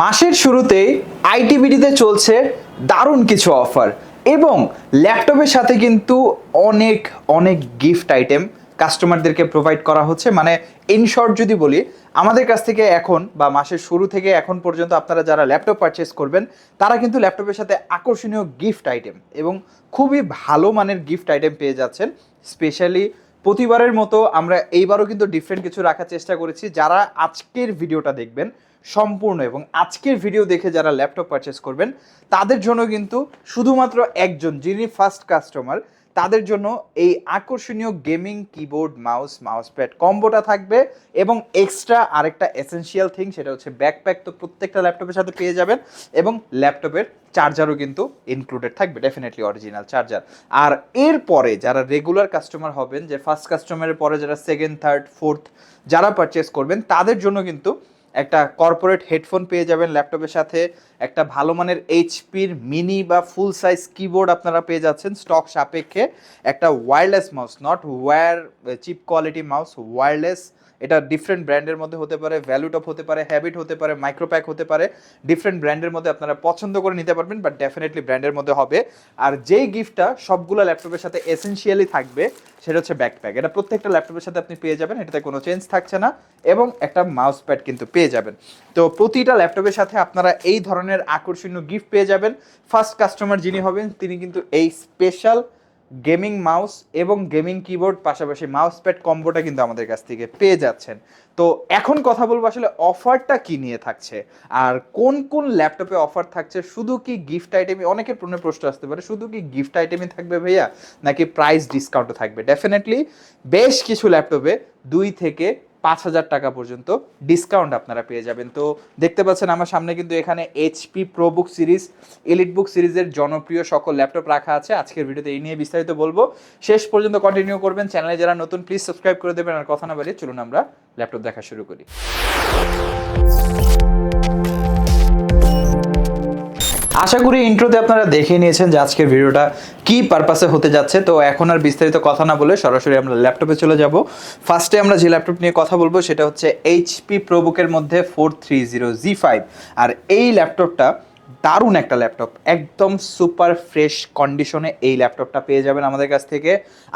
মাসের শুরুতেই আইটিবিডিতে চলছে দারুণ কিছু অফার এবং ল্যাপটপের সাথে কিন্তু অনেক অনেক গিফট আইটেম কাস্টমারদেরকে প্রোভাইড করা হচ্ছে। মানে ইন শর্ট যদি বলি, আমাদের কাছ থেকে এখন বা মাসের শুরু থেকে এখন পর্যন্ত আপনারা যারা ল্যাপটপ পারচেস করবেন, তারা কিন্তু ল্যাপটপের সাথে আকর্ষণীয় গিফট আইটেম এবং খুবই ভালো মানের গিফট আইটেম পেয়ে যাচ্ছেন। স্পেশালি প্রতিবারের মতো আমরা এইবারও কিন্তু ডিফারেন্ট কিছু রাখার চেষ্টা করেছি। যারা আজকের ভিডিওটা দেখবেন সম্পূর্ণ এবং আজকের ভিডিও দেখে যারা ল্যাপটপ পারচেস করবেন, তাদের জন্য কিন্তু শুধুমাত্র একজন, যিনি ফার্স্ট কাস্টমার তাদের জন্য এই আকর্ষণীয় gaming keyboard mouse mouse pad কম্বোটা থাকবে এবং এক্সট্রা আরেকটা এসেনশিয়াল থিং সেটা হচ্ছে ব্যাকপ্যাক তো প্রত্যেকটা ল্যাপটপের সাথে পেয়ে যাবেন এবং ল্যাপটপের চার্জারও কিন্তু ইনক্লুডেড থাকবে ডেফিনেটলি অরিজিনাল চার্জার আর এরপরে যারা রেগুলার কাস্টমার হবেন, যে ফার্স্ট কাস্টমারের পরে যারা সেকেন্ড থার্ড ফোর্থ যারা পারচেস করবেন, তাদের জন্য কিন্তু একটা কর্পোরেট হেডফোন পেয়ে যাবেন ল্যাপটপের সাথে। একটা ভালো মানের এইচপির মিনি বা ফুল সাইজ কিবোর্ড আপনারা পেয়ে যাচ্ছেন স্টক সাপেক্ষে। একটা wireless mouse not wire cheap quality mouse wireless এটা ডিফারেন্ট ব্র্যান্ডের মধ্যে হতে পারে ভ্যালুটপ হতে পারে হ্যাবিট হতে পারে মাইক্রোপ্যাক হতে পারে ডিফারেন্ট ব্র্যান্ডের মধ্যে আপনারা পছন্দ করে নিতে পারবেন বাট ডেফিনেটলি ব্র্যান্ডের মধ্যে হবে। আর যেই গিফটটা সবগুলো ল্যাপটপের সাথে এসেনশিয়ালি থাকবে, সেটা হচ্ছে ব্যাকপ্যাক এটা প্রত্যেকটা ল্যাপটপের সাথে আপনি পেয়ে যাবেন, এটাতে কোনো চেঞ্জ থাকছে না, এবং একটা মাউস প্যাড কিন্তু পেয়ে যাবেন। তো প্রতিটা ল্যাপটপের সাথে আপনারা এই ধরনের আকর্ষণীয় গিফট পেয়ে যাবেন। ফার্স্ট কাস্টমার যিনি হবেন, তিনি কিন্তু এই স্পেশাল গেমিং মাউস এবং গেমিং কিবোর্ড পাশাপাশি মাউস প্যাড কম্বোটা কিন্তু আমাদের কাছ থেকে পেয়ে যাচ্ছেন। তো এখন কথা বলব আসলে অফারটা কি নিয়ে থাকছে? আর কোন কোন ল্যাপটপে অফার থাকছে? শুধু কি গিফট আইটেমই? অনেকের প্রশ্নের প্রশ্ন আসতে পারে, শুধু কি গিফট আইটেমই থাকবে ভাইয়া, নাকি প্রাইস ডিসকাউন্টও থাকবে? ডেফিনেটলি বেশ কিছু ল্যাপটপে দুই থেকে পাঁচ হাজার টাকা পর্যন্ত ডিসকাউন্ট আপনারা পেয়ে যাবেন। তো দেখতে পাচ্ছেন আমার সামনে কিন্তু এখানে HP ProBook series EliteBook সিরিজের জনপ্রিয় সকল ল্যাপটপ রাখা আছে। আজকের ভিডিওতে এই নিয়ে বিস্তারিত বলব। শেষ পর্যন্ত কন্টিনিউ করবেন। চ্যানেলে যারা নতুন প্লিজ সাবস্ক্রাইব করে দেবেন। আর কথা না বাড়িয়ে চলুন আমরা ল্যাপটপ দেখা শুরু করি। আশা করি ইন্ট্রোতে আপনারা দেখে নিয়েছেন যে আজকের ভিডিওটা কি পারপাসে হতে যাচ্ছে। তো এখন আর বিস্তারিত কথা না বলে সরাসরি আমরা ল্যাপটপে চলে যাব। ফার্স্টে আমরা যে ল্যাপটপ নিয়ে কথা বলব সেটা হচ্ছে এইচপি প্রোবুকের মধ্যে four three zero G five আর এই ল্যাপটপটা দারুণ একটা ল্যাপটপ। একদম সুপার ফ্রেশ কন্ডিশনে এই ল্যাপটপটা পেয়ে যাবেন আমাদের কাছ থেকে।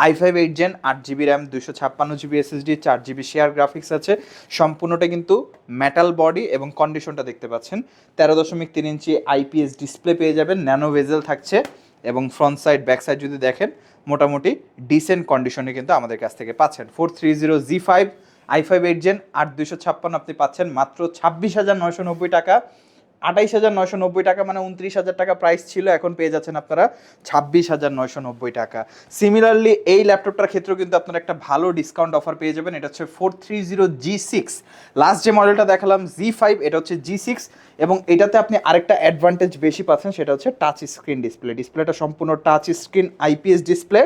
আই ফাইভ এইট জেন আট জিবি র্যাম দুশো ছাপ্পান্ন জিবি এসএসডি চার জিবি শেয়ার গ্রাফিক্স আছে। সম্পূর্ণটা কিন্তু মেটাল বডি এবং কন্ডিশনটা দেখতে পাচ্ছেন। তেরো দশমিক তিন ইঞ্চি আইপিএস ডিসপ্লে পেয়ে যাবেন ন্যানো ভেজেল থাকছে এবং ফ্রন্ট সাইড ব্যাক সাইড যদি দেখেন, মোটামুটি ডিসেন্ট কন্ডিশনে কিন্তু আমাদের কাছ থেকে পাচ্ছেন। Four three zero G five i five eight gen আট দুশো ছাপ্পান্ন আপনি পাচ্ছেন, মাত্র ছাব্বিশ হাজার নয়শো নব্বই টাকা। আঠাইশ হাজার নয়শো নব্বই টাকা মানে উনত্রিশ হাজার টাকা প্রাইস ছিল, এখন পেয়ে যাচ্ছেন আপনারা ছাব্বিশ হাজার নয়শো নব্বই টাকা। সিমিলারলি এই ল্যাপটপটার ক্ষেত্রেও কিন্তু আপনারা একটা ভালো ডিসকাউন্ট অফার পেয়ে যাবেন। এটা হচ্ছে four three zero G six last যে মডেলটা দেখালাম জি ফাইভ এটা হচ্ছে জি সিক্স এবং এটাতে আপনি আরেকটা অ্যাডভান্টেজ বেশি পাচ্ছেন, সেটা হচ্ছে টাচ স্ক্রিন ডিসপ্লে ডিসপ্লেটা সম্পূর্ণ টাচ স্ক্রিন আইপিএস ডিসপ্লে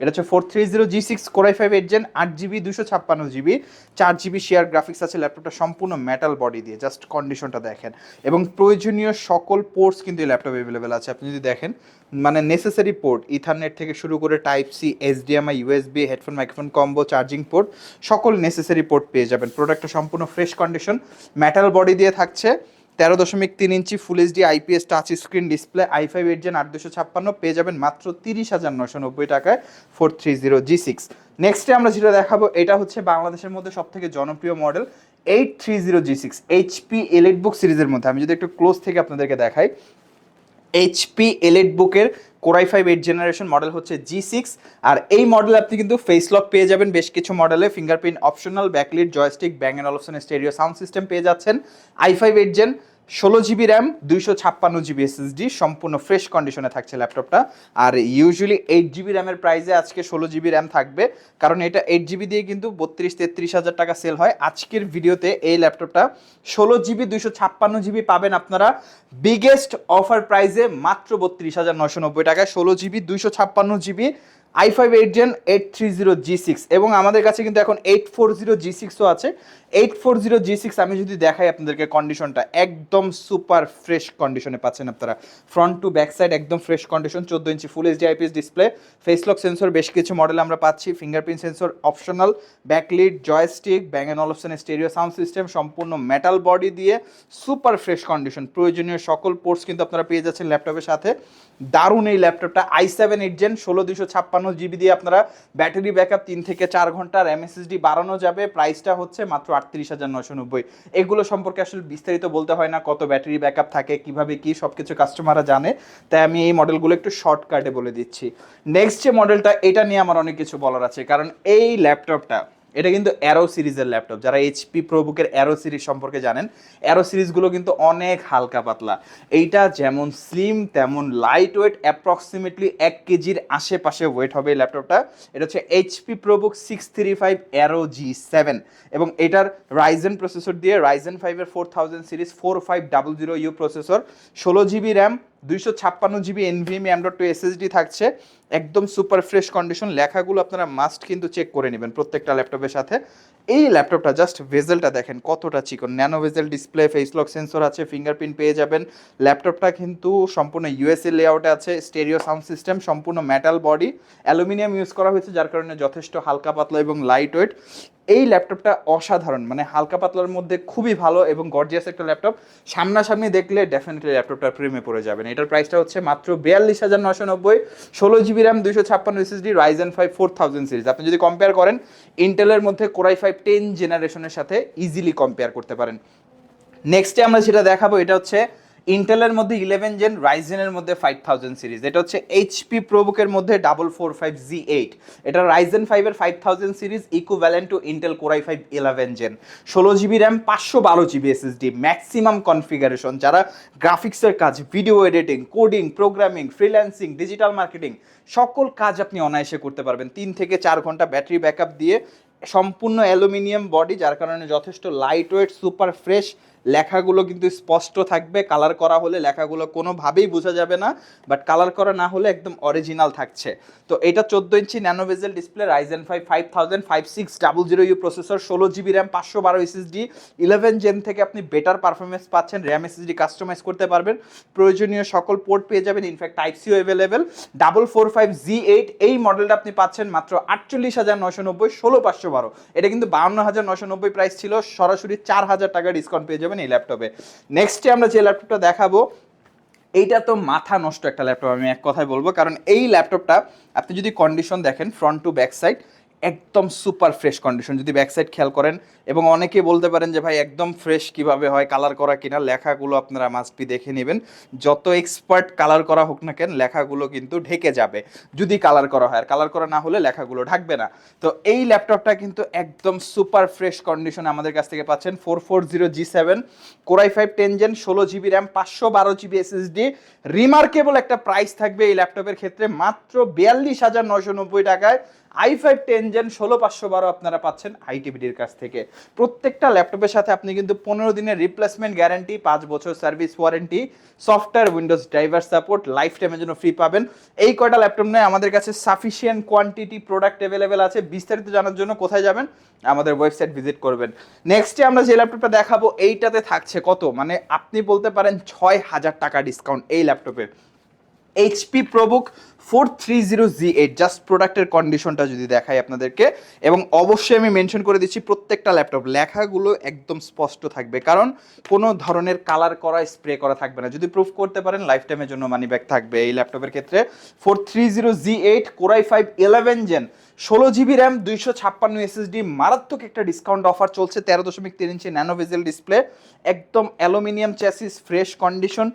এটা হচ্ছে four three zero G six core i five eight gen আট জিবি দুশো ছাপ্পান্ন জিবি চার জিবি শেয়ার গ্রাফিক্স আছে ল্যাপটপটা সম্পূর্ণ মেটাল বডি দিয়ে জাস্ট কন্ডিশনটা দেখেন। এবং প্রয়োজনীয় সকল পোর্টস কিন্তু এই ল্যাপটপ অ্যাভেলেবেল আছে। আপনি যদি দেখেন মানে নেসেসারি পোর্ট ইথারনেট থেকে শুরু করে type C HDMI USB headphone microphone combo charging port সকল নেসেসারি পোর্ট পেয়ে যাবেন। প্রোডাক্টটা সম্পূর্ণ ফ্রেশ কন্ডিশন মেটাল বডি দিয়ে থাকছে। তেরো দশমিক তিন ইঞ্চি full HD IPS touch screen display i five eight gen আট দুশো ছাপ্পান্ন, পেয়ে যাবেন মাত্র তিরিশ হাজার নশো নব্বই টাকায় four three zero G six নেক্সটে আমরা যেটা দেখাবো, এটা হচ্ছে বাংলাদেশের মধ্যে সব থেকে জনপ্রিয় model eight three zero G six HP EliteBook সিরিজের মধ্যে। আমি যদি একটু ক্লোজ থেকে আপনাদেরকে দেখাই এইচপি এলিট বুকের core i five eight generation model হচ্ছে জি সিক্স আর এই মডেলে আপনি কিন্তু ফেস লক পেয়ে যাবেন বেশ কিছু মডেলে fingerprint optional backlit joystick Bang and Olufsen stereo sound system পেয়ে যাচ্ছেন। আই ফাইভ এইট জেন ষোলো জিবি র্যাম, দুইশো ছাপ্পান্ন জিবি এসএসডি, সম্পূর্ণ ফ্রেশ কন্ডিশনে থাকছে ল্যাপটপটা আর ইউজুয়ালি এইট জিবি র্যামের প্রাইসে আজকে ষোলো জিবি র্যাম থাকবে। কারণ এটা এইট জিবি দিয়ে কিন্তু বত্রিশ, তেত্রিশ হাজার টাকা সেল হয়। আজকের ভিডিওতে এই ল্যাপটপটা ষোলো জিবি, দুইশো ছাপ্পান্ন জিবি পাবেন আপনারা। বিগেস্ট অফার প্রাইসে মাত্র বত্রিশ হাজার নশো নব্বই টাকায় ষোলো জিবি, দুইশো ছাপ্পান্ন GB i five eight gen eight three zero G six এবং আমাদের কাছে কিন্তু এখন এইট ফোর জিরো জি সিক্সও আছে। Eight four zero G six আমি যদি দেখাই আপনাদেরকে কন্ডিশনটা একদম সুপার ফ্রেশ কন্ডিশনে পাচ্ছেন আপনারা। ফ্রন্ট টু ব্যাক সাইড একদম ফ্রেশ কন্ডিশন চোদ্দ ইঞ্চি full HD IPS display face lock sensor বেশ কিছু মডেল আমরা পাচ্ছি fingerprint sensor optional backlit joystick Bang and Olufsen stereo sound system সম্পূর্ণ মেটাল বডি দিয়ে সুপার ফ্রেশ কন্ডিশন প্রয়োজনীয় সকল পোর্টস কিন্তু আপনারা পেয়ে যাচ্ছেন ল্যাপটপের সাথে। দারুণ এই ল্যাপটপটা আই সেভেন এইট জেন ষোলো দুশো ছাপ্পান্ন জিবি দিয়ে আপনারা ব্যাটারি ব্যাকআপ তিন থেকে চার ঘণ্টার এমএসএসডি বাড়ানো যাবে প্রাইসটা হচ্ছে মাত্র আটত্রিশ হাজার নশো নব্বই। এগুলো সম্পর্কে আসলে বিস্তারিত বলতে হয় না, কত ব্যাটারি ব্যাকআপ থাকে, কীভাবে কি সব কিছু কাস্টমাররা জানে। তাই আমি এই মডেলগুলো একটু শর্টকাটে বলে দিচ্ছি। নেক্সট যে মডেলটা এটা নিয়ে আমার অনেক কিছু বলার আছে। কারণ এই ল্যাপটপটা এটা কিন্তু অ্যারো সিরিজের ল্যাপটপ। যারা এইচপি প্রোবুকের অ্যারো সিরিজ সম্পর্কে জানেন অ্যারো সিরিজগুলো কিন্তু অনেক হালকা পাতলা। এইটা যেমন স্লিম তেমন লাইট ওয়েট অ্যাপ্রক্সিমেটলি এক কেজির আশেপাশে ওয়েট হবে এই ল্যাপটপটা। এটা হচ্ছে HP ProBook six three five aero G seven এবং এটার রাইজেন প্রসেসর দিয়ে রাইজেন ফাইভের four thousand series four five double zero U processor ষোলো জিবি র্যাম দুইশো ছাপ্পান্ন GB NVMe M dot two SSD থাকছে। একদম সুপার ফ্রেশ কন্ডিশন লেখাগুলো আপনারা মাস্ট কিন্তু চেক করে নেবেন প্রত্যেকটা ল্যাপটপের সাথে। এই ল্যাপটপটা জাস্ট ভেজেলটা দেখেন কতটা চিকন। Nano bezel display face lock sensor আছে ফিঙ্গারপ্রিন্ট পেয়ে যাবেন। ল্যাপটপটা কিন্তু সম্পূর্ণ ইউএসএ লেআউটে আছে স্টেরিও সাউন্ড সিস্টেম সম্পূর্ণ মেটাল বডি অ্যালুমিনিয়াম ইউজ করা হয়েছে, যার কারণে যথেষ্ট হালকা পাতলা এবং লাইট ওয়েট এই ল্যাপটপটা অসাধারণ মানে হালকা পাতলার মধ্যে খুবই ভালো এবং গর্জিয়াস একটা ল্যাপটপ। সামনাসামনি দেখলে ডেফিনেটলি ল্যাপটপটার প্রেমে পড়ে যাবেন। এটার প্রাইসটা হচ্ছে মাত্র বিয়াল্লিশ হাজার নশো নব্বই। ষোলো জিবি র্যাম দুশো ছাপ্পান্ন SSD Ryzen five four thousand series আপনি যদি কম্পেয়ার করেন ইন্টেলের মধ্যে কোরাই ফাইভ টেন জেনারেশনের সাথে ইজিলি কম্পেয়ার করতে পারেন। নেক্সটে আমরা যেটা দেখাবো, এটা হচ্ছে ইন্টেলের মধ্যে ইলেভেন জেন রাইজেনের মধ্যে ফাইভ থাউজেন্ড সিরিজ এটা হচ্ছে এইচপি প্রোবুকের মধ্যে double four five G eight এটা রাইজেন ফাইভের five thousand series equivalent to Intel core i five eleven gen ষোলো জিবি র্যাম পাঁচশো বারো জিবি এসএসডি ম্যাক্সিমাম কনফিগারেশন যারা গ্রাফিক্সের কাজ video editing coding programming freelancing digital marketing সকল কাজ আপনি অনায়াসে করতে পারবেন। তিন থেকে চার ঘণ্টা ব্যাটারি ব্যাকআপ দিয়ে সম্পূর্ণ অ্যালুমিনিয়াম বডি যার কারণে যথেষ্ট লাইট ওয়েট সুপার ফ্রেশ লেখাগুলো কিন্তু স্পষ্ট থাকবে কালার করা হলে লেখাগুলো কোনোভাবেই বোঝা যাবে না বাট কালার করা না হলে একদম অরিজিনাল থাকছে। তো এটা চোদ্দ ইঞ্চি nano bezel display Ryzen five five thousand five six double zero U processor ষোলো জিবি র্যাম পাঁচশো বারো এসএসডি ইলেভেন জেন থেকে আপনি বেটার পারফরমেন্স পাচ্ছেন র্যাম এসএসডি কাস্টমাইজ করতে পারবেন। প্রয়োজনীয় সকল পোর্ট পেয়ে যাবেন in fact type CO available double four five G eight এই মডেলটা আপনি পাচ্ছেন মাত্র আটচল্লিশ হাজার নশো নব্বই, ষোলো পাঁচশো বারো। এটা কিন্তু বাউন্ন হাজার নশো নব্বই প্রাইস ছিল, সরাসরি চার হাজার টাকা ডিসকাউন্ট পেয়ে যাবেন। এই ল্যাপটপে নেক্সটে আমরা যে ল্যাপটপটা দেখাবো, এইটা তো মাথা নষ্ট একটা ল্যাপটপ আমি এক কথায় বলব। কারণ এই ল্যাপটপটা আপনি যদি কন্ডিশন দেখেন ফ্রন্ট টু ব্যাক সাইড একদম সুপার ফ্রেশ কন্ডিশন যদি ব্যাক সাইড খেয়াল করেন। এবং অনেকে বলতে পারেন যে, ভাই, একদম ফ্রেশ কীভাবে হয় কালার করা কিনা? লেখাগুলো আপনারা মাস্ট বি দেখে নেবেন। যত এক্সপার্ট কালার করা হোক না কেন, লেখাগুলো কিন্তু ঢেকে যাবে, যদি কালার করা হয়। আর কালার করা না হলে লেখাগুলো ঢাকবে না। তো এই ল্যাপটপটা কিন্তু একদম সুপার ফ্রেশ কন্ডিশন আমাদের কাছ থেকে পাচ্ছেন। Four four zero G seven core i five ten gen ষোলো জিবি র্যাম পাঁচশো বারো জিবি এসএসডি রিমার্কেবল একটা প্রাইস থাকবে এই ল্যাপটপের ক্ষেত্রে, মাত্র বিয়াল্লিশ হাজার নয়শো নব্বই টাকায়। আই ফাইভ টেন জেন ষোলো পাঁচশো বারো আপনারা পাচ্ছেন আইটিভিডির কাছ থেকে। প্রত্যেকটা ল্যাপটপের সাথে আপনি কিন্তু পনেরো দিনের রিপ্লেসমেন্ট গ্যারান্টি পাঁচ বছর service warranty software Windows driver support life টাইমের জন্য ফ্রি পাবেন। এই কয়টা ল্যাপটপ নয় আমাদের কাছে সাফিসিয়েন্ট কোয়ান্টিটি প্রোডাক্ট অ্যাভেলেবেল আছে। বিস্তারিত জানার জন্য কোথায় যাবেন আমাদের ওয়েবসাইট ভিজিট করবেন। নেক্সটে আমরা যে ল্যাপটপটা দেখাবো, এইটাতে থাকছে কত? মানে আপনি বলতে পারেন ছয় হাজার টাকা ডিসকাউন্ট এই ল্যাপটপে HP ProBook four three zero G eight just প্রোডাক্টের কন্ডিশনটা যদি দেখাই আপনাদেরকে, এবং অবশ্যই আমি মেনশন করে দিচ্ছি প্রত্যেকটা ল্যাপটপ লেখাগুলো একদম স্পষ্ট থাকবে, কারণ কোনো ধরনের কালার করা স্প্রে করা থাকবে না। যদি প্রুফ করতে পারেন লাইফ টাইমের জন্য মানি ব্যাক থাকবে এই ল্যাপটপের ক্ষেত্রে। Four three zero G eight core i five eleven gen ষোলো জিবি র্যাম দুইশো ছাপ্পান্ন এসএসডি মারাত্মক একটা ডিসকাউন্ট অফার চলছে, তেরো দশমিক তিন ইঞ্চি ন্যানোভেজেল ডিসপ্লে একদম aluminium chassis fresh condition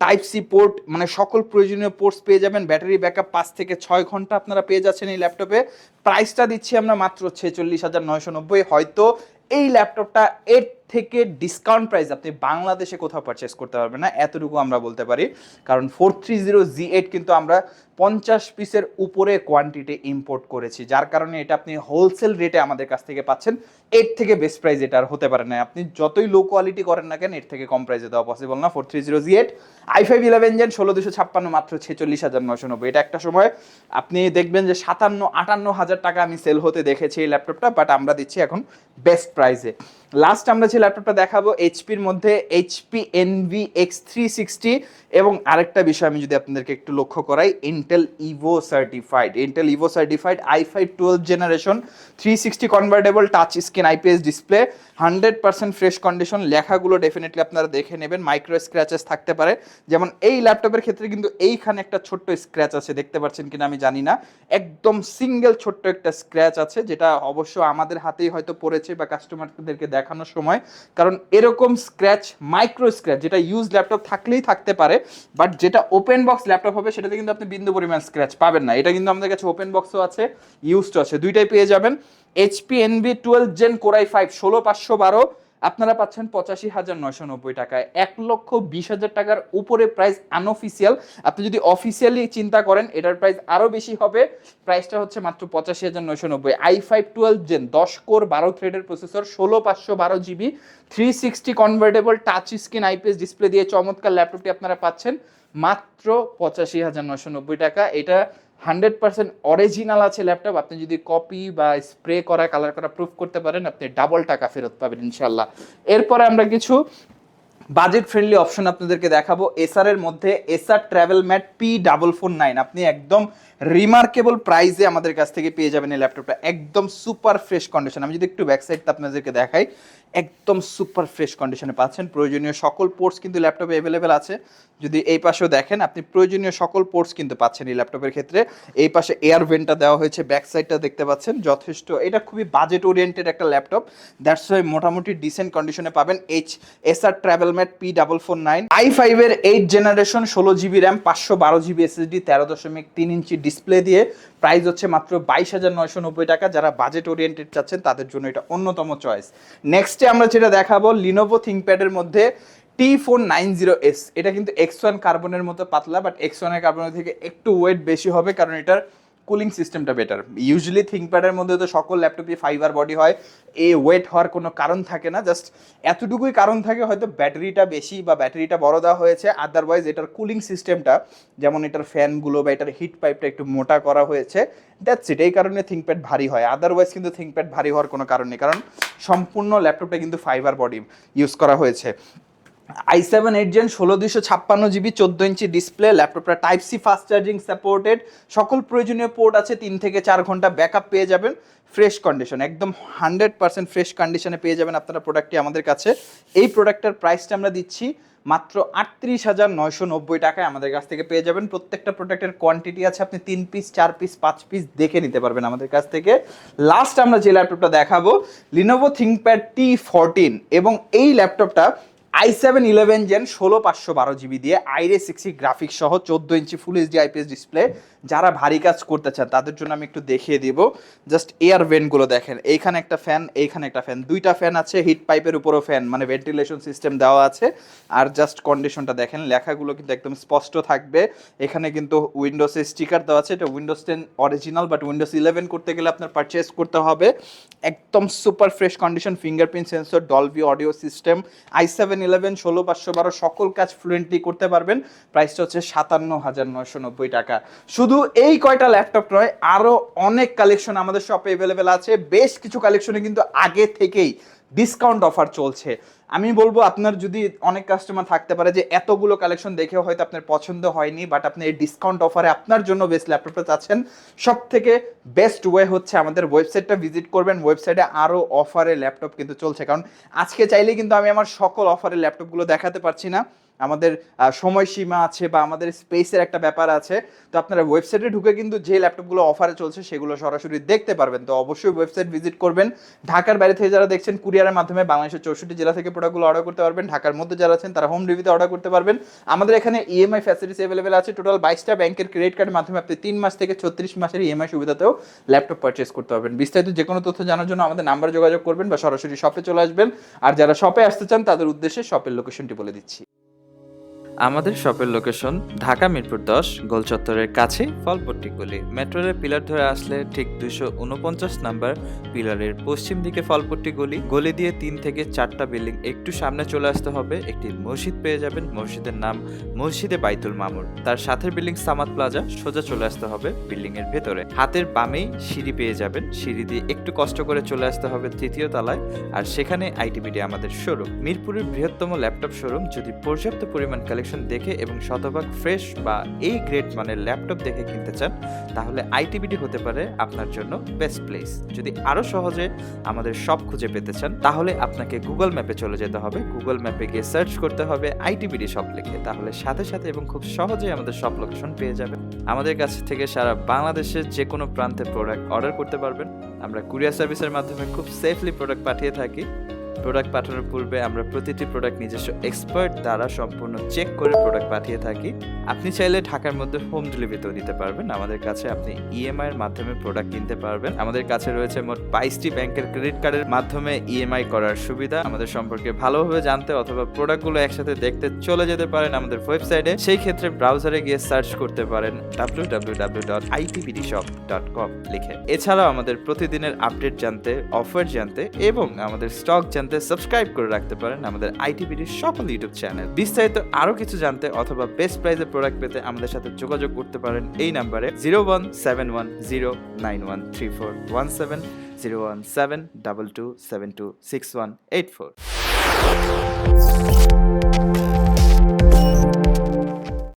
type C port মানে সকল প্রয়োজনীয় পোর্টস পেয়ে যাবেন। ব্যাটারি ব্যাকআপ পাঁচ থেকে ছয় ঘণ্টা আপনারা পেয়ে যাচ্ছেন এই ল্যাপটপে প্রাইসটা দিচ্ছি আমরা মাত্র ছেচল্লিশ হাজার নয়শো নব্বই। হয়তো এই ল্যাপটপটা এর থেকে ডিসকাউন্ট প্রাইস আপনি বাংলাদেশে কোথাও পারচেস করতে পারবেন না, এতটুকু আমরা বলতে পারি। কারণ four three zero G eight কিন্তু আমরা পঞ্চাশ পিসের উপরে কোয়ান্টিটি ইম্পোর্ট করেছি, যার কারণে এটা আপনি হোলসেল রেটে আমাদের কাছ থেকে পাচ্ছেন। এর থেকে বেস্ট প্রাইস এটা আর হতে পারে না। আপনি যতই লো কোয়ালিটি করেন না কেন, এর থেকে কম প্রাইসে দেওয়া পসিবল না। Four three zero G eight i five eleven gen ষোলো দুশো ছাপ্পান্ন মাত্র ছেচল্লিশ হাজার নশো নব্বই। এটা একটা সময় আপনি দেখবেন যে সাতান্ন আটান্ন হাজার টাকা আমি সেল হতে দেখেছি এই ল্যাপটপটা বাট আমরা দিচ্ছি এখন বেস্ট প্রাইসে লাস্ট আমরা যে ল্যাপটপটা দেখাবো এইচপির মধ্যে HP Envy X three sixty এবং আরেকটা বিষয় আমি যদি আপনাদেরকে একটু লক্ষ্য করাই Intel Evo certified Intel Evo certified i five twelve generation three sixty convertible touch screen IPS display hundred percent fresh condition লেখাগুলো ডেফিনেটলি আপনারা দেখে নেবেন মাইক্রো স্ক্র্যাচেস থাকতে পারে। যেমন এই ল্যাপটপের ক্ষেত্রে কিন্তু এইখানে একটা ছোট্ট স্ক্র্যাচ আছে, দেখতে পাচ্ছেন কিনা আমি জানি না। একদম সিঙ্গেল ছোট্ট একটা স্ক্র্যাচ আছে, যেটা অবশ্য আমাদের হাতেই হয়তো পড়েছে বা কাস্টমারদেরকে দেখানোর সময়। কারণ এরকম স্ক্র্যাচ মাইক্রো স্ক্র্যাচ যেটা ইউজ ল্যাপটপ থাকলেই থাকতে পারে বাট যেটা ওপেন বক্স ল্যাপটপ হবে, সেটাতে কিন্তু আপনি বিন্দু পরিমাণ স্ক্র্যাচ পাবেন না। এটা কিন্তু আমাদের কাছে ওপেন বক্সও আছে ইউজড আছে। দুইটাই পেয়ে যাবেন। HP Envy twelve gen core i five ষোলো পাঁচশো বারো। আপনারা পাচ্ছেন পঁচাশি হাজার নয়শো নব্বই টাকায়। এক লক্ষ বিশ হাজার টাকার উপরে প্রাইস আনঅফিসিয়াল আপনি যদি অফিসিয়ালি চিন্তা করেন, এটার প্রাইস আরও বেশি হবে। প্রাইসটা হচ্ছে মাত্র পঁচাশি হাজার নয়শো নব্বই। আই ফাইভ টুয়েলভ জেন দশ কোর বারো থ্রেডের প্রসেসর ষোলো পাঁচশো বারো GB three sixty convertible touch screen IPS display দিয়ে চমৎকার ল্যাপটপটি আপনারা পাচ্ছেন। মাত্র পঁচাশি হাজার নয়শো নব্বই টাকা। এটা হান্ড্রেড পার্সেন্ট অরিজিনাল আছে ল্যাপটপ। আপনি যদি কপি বা স্প্রে করা কালার করা প্রুফ করতে পারেন, আপনি ডাবল টাকা ফেরত পাবেন ইনশাল্লাহ এরপরে আমরা কিছু বাজেট ফ্রেন্ডলি অপশন আপনাদেরকে দেখাবো। এসআর এর মধ্যে Acer TravelMate P double four nine আপনি একদম রিমার্কেবল প্রাইসে আমাদের কাছ থেকে পেয়ে যাবেন এই ল্যাপটপটা একদম সুপার ফ্রেশ কন্ডিশন আমি যদি একটু ব্যাক সাইডটা আপনাদেরকে দেখাই, একদম সুপার ফ্রেশ কন্ডিশনে পাচ্ছেন। প্রয়োজনীয় সকল পোর্টস কিন্তু ল্যাপটপে অ্যাভেলেবেল আছে। যদি এই পাশেও দেখেন, আপনি প্রয়োজনীয় সকল পোর্টস কিন্তু পাচ্ছেন এই ল্যাপটপের ক্ষেত্রে। এই পাশে এয়ার ভেন্টটা দেওয়া হয়েছে ব্যাক সাইডটা দেখতে পাচ্ছেন। যথেষ্ট, এটা খুবই বাজেট ওরিয়েন্টেড একটা ল্যাপটপ দ্যাটস ওয়াই মোটামুটি ডিসেন্ট কন্ডিশনে পাবেন Acer TravelMate P double four nine i ফাইভের এইট জেনারেশন ষোলো জিবি র্যাম পাঁচশো বারো জিবি এসএসডি তেরো দশমিক তিন ইঞ্চি ডিসপ্লে দিয়ে প্রাইস হচ্ছে মাত্র বাইশ হাজার নয়শো নব্বই টাকা। যারা বাজেট ওরিয়েন্টেড চাচ্ছেন, তাদের জন্য এটা অন্যতম চয়েস নেক্সটে আমরা যেটা দেখাবো লিনোভো থিঙ্কপ্যাডের মধ্যে T four nine zero S এটা কিন্তু এক্স ওয়ান কার্বনের মতো পাতলা বাট এক্স ওয়ানের কার্বনের থেকে একটু ওয়েট বেশি হবে, কারণ এটার কুলিং সিস্টেমটা বেটার ইউজুয়ালি থিঙ্কপ্যাডের মধ্যে তো সকল ল্যাপটপই ফাইবার বডি হয়, এ ওয়েট হওয়ার কোনো কারণ থাকে না জাস্ট এতটুকুই কারণ থাকে হয়তো ব্যাটারিটা বেশি বা ব্যাটারিটা বড় দেওয়া হয়েছে আদারওয়াইজ এটার কুলিং সিস্টেমটা যেমন এটার ফ্যানগুলো বা এটার হিট পাইপটা একটু মোটা করা হয়েছে দ্যাটস ইট এই কারণে থিঙ্কপ্যাড ভারী হয়। আদারওয়াইজ কিন্তু থিঙ্কপ্যাড ভারী হওয়ার কোনো কারণ নেই, কারণ সম্পূর্ণ ল্যাপটপটা কিন্তু ফাইবার বডি ইউজ করা হয়েছে। আই সেভেন এইট জেন ষোলো দুশো ছাপ্পান্ন জিবি, চোদ্দ ইঞ্চি ডিসপ্লে ল্যাপটপটা type C fast charging supported সকল প্রয়োজনীয় পোর্ট আছে, তিন থেকে চার ঘণ্টা ব্যাকআপ পেয়ে যাবেন। ফ্রেশ কন্ডিশন একদম হান্ড্রেড পার্সেন্ট ফ্রেশ কন্ডিশনে পেয়ে যাবেন আপনারা প্রোডাক্টটি আমাদের কাছে। এই প্রোডাক্টটার প্রাইসটা আমরা দিচ্ছি মাত্র আটত্রিশ হাজার নয়শো নব্বই টাকায় আমাদের কাছ থেকে পেয়ে যাবেন। প্রত্যেকটা প্রোডাক্টের কোয়ান্টিটি আছে, আপনি তিন পিস চার পিস পাঁচ পিস দেখে নিতে পারবেন আমাদের কাছ থেকে। লাস্ট আমরা যে ল্যাপটপটা দেখাবো লিনোভো থিঙ্কপ্যাড টি ফোরটিন এবং এই ল্যাপটপটা আই সেভেন ইলেভেন জেন ষোলো পাঁচশো বারো জিবি দিয়ে আইরে সিক্সি গ্রাফিক্স সহ চোদ্দ ইঞ্চি ফুল এইচডি আইপিএস ডিসপ্লে যারা ভারী কাজ করতে চান, তাদের জন্য আমি একটু দেখিয়ে দিব। জাস্ট এয়ার ভেন্টগুলো দেখেন। এইখানে একটা ফ্যান এইখানে একটা ফ্যান দুইটা ফ্যান আছে হিট পাইপের উপরও ফ্যান মানে ভেন্টিলেশন সিস্টেম দেওয়া আছে। আর জাস্ট কন্ডিশনটা দেখেন, লেখাগুলো কিন্তু একদম স্পষ্ট থাকবে। এখানে কিন্তু উইন্ডোজের স্টিকার দেওয়া আছে। এটা Windows ten original but Windows eleven করতে গেলে আপনার পারচেস করতে হবে। একদম super fresh condition fingerprint sensor Dolby audio system i seven eleven ষোলো, পাঁচশো, বারো, সকল কাজ ফ্লুয়েন্টলি করতে পারবেন। প্রাইসটা হচ্ছে সাতান্ন হাজার নয়শো নব্বই টাকা। শুধু এই কয়টা ল্যাপটপ নয় আরও অনেক কালেকশন আমাদের শপে অ্যাভেলেবেল আছে। বেশ কিছু কালেকশনে কিন্তু আগে থেকেই ডিসকাউন্ট অফার চলছে। আমি বলব আপনার যদি অনেক কাস্টমার থাকতে পারে যে এতগুলো কালেকশন দেখেও হয়তো আপনার পছন্দ হয়নি বাট আপনি এই ডিসকাউন্ট অফারে আপনার জন্য বেস্ট ল্যাপটপটা চাচ্ছেন সব থেকে বেস্ট ওয়ে হচ্ছে আমাদের ওয়েবসাইটটা ভিজিট করবেন। ওয়েবসাইটে আরও অফারে ল্যাপটপ কিন্তু চলছে। কারণ আজকে চাইলে কিন্তু আমি আমার সকল অফারের ল্যাপটপগুলো দেখাতে পারছি না। আমাদের সময়সীমা আছে বা আমাদের স্পেসের একটা ব্যাপার আছে, তো আপনারা ওয়েবসাইটে ঢুকে কিন্তু যে ল্যাপটপগুলো অফারে চলছে সেগুলো সরাসরি দেখতে পারবেন। তো অবশ্যই ওয়েবসাইট ভিজিট করবেন। ঢাকার বাইরে থেকে যারা দেখছেন, কুরিয়ারের মাধ্যমে বাংলাদেশের চৌষট্টি জেলা থেকে প্রোডাক্টগুলো অর্ডার করতে পারবেন। ঢাকার মধ্যে যারা আছেন, তারা হোম ডেলিভারিতে অর্ডার করতে পারবেন। আমাদের এখানে ইএমআই ফ্যাসিলিটিস অ্যাভেলেবেল আছে। টোটাল বাইশটা ব্যাংকের ক্রেডিট কার্ডের মাধ্যমে আপনি তিন মাস থেকে ছত্রিশ মাসের ইএমআই সুবিধাতেও ল্যাপটপ পারচেস করতে পারবেন। বিস্তারিত যে কোনো তথ্য জানার জন্য আমাদের নাম্বারে যোগাযোগ করবেন বা সরাসরি শপে চলে আসবেন। আর যারা শপে আসতে চান, তাদের উদ্দেশ্যে শপের লোকেশনটি বলে দিচ্ছি। আমাদের শপের লোকেশন ঢাকা মিরপুর দশ গোল চত্বরের কাছে ফলপট্টি গলি। মেট্রোরের পিলার ধরে আসলে ঠিক দুশো উনপঞ্চাশ নাম্বার পিলারের পশ্চিম দিকে ফলপট্টি গলি। গলি দিয়ে তিন থেকে চারটা বিল্ডিং একটু সামনে চলে আসতে হবে। একটি মসজিদ পেয়ে যাবেন। মসজিদের নাম মসজিদে বাইতুল মামুর তার সাথের বিল্ডিং সামাদ প্লাজা। সোজা চলে আসতে হবে বিল্ডিং এর ভেতরে। হাতের বামেই সিঁড়ি পেয়ে যাবেন। সিঁড়ি দিয়ে একটু কষ্ট করে চলে আসতে হবে তৃতীয় তলায়। আর সেখানে আইটিবিডি আমাদের শোরুম মিরপুরের বৃহত্তম ল্যাপটপ শোরুম যদি পর্যাপ্ত পরিমাণ কালেকশন দেখে এবং শতভাগ ফ্রেশ বা এই গ্রেড মানের ল্যাপটপ দেখে কিনতে চান, তাহলে আইটিবিডি হতে পারে আপনার জন্য বেস্ট প্লেস যদি আরও সহজে আমাদের সব খুঁজে পেতে চান, তাহলে আপনাকে গুগল ম্যাপে চলে যেতে হবে। গুগল ম্যাপে গিয়ে সার্চ করতে হবে আইটিবিডি শপ লিখে, তাহলে সাথে সাথে এবং খুব সহজেই আমাদের সব লোকেশন পেয়ে যাবেন। আমাদের কাছ থেকে সারা বাংলাদেশের যে কোনো প্রান্তে প্রোডাক্ট অর্ডার করতে পারবেন। আমরা কুরিয়ার সার্ভিসের মাধ্যমে খুব সেফলি প্রোডাক্ট পাঠিয়ে থাকি। প্রোডাক্ট পাঠানোর পূর্বে আমরা প্রতিটি প্রোডাক্ট নিজস্ব এক্সপার্ট দ্বারা সম্পূর্ণ চেক করে প্রোডাক্ট পাঠিয়ে থাকি। আপনি চাইলে ঢাকার মধ্যে হোম ডেলিভারিতেও দিতে পারবেন। আমাদের কাছে আপনি ইএমআই এর মাধ্যমে প্রোডাক্ট কিনতে পারবেন। আমাদের কাছে রয়েছে মোট বাইশটি ব্যাংকের ক্রেডিট কার্ডের মাধ্যমে ইএমআই করার সুবিধা। আমাদের সম্পর্কে ভালোভাবে জানতে অথবা প্রোডাক্টগুলো একসাথে দেখতে চলে যেতে পারেন আমাদের ওয়েবসাইটে সেই ক্ষেত্রে ব্রাউজারে গিয়ে সার্চ করতে পারেন W W W dot shop dot com লিখে। এছাড়াও আমাদের প্রতিদিনের আপডেট জানতে অফার জানতে এবং আমাদের স্টক জানতে সাবস্ক্রাইব করে রাখতে পারেন আমাদের আইটিভিডির সকল ইউটিউব চ্যানেল। বিস্তারিত আরও কিছু জানতে অথবা বেস্ট প্রাইজের প্রোডাক্ট পেতে আমাদের সাথে যোগাযোগ করতে পারেন এই নাম্বারে zero one seven one zero nine one three four one seven zero one seven double two seven two six one eight four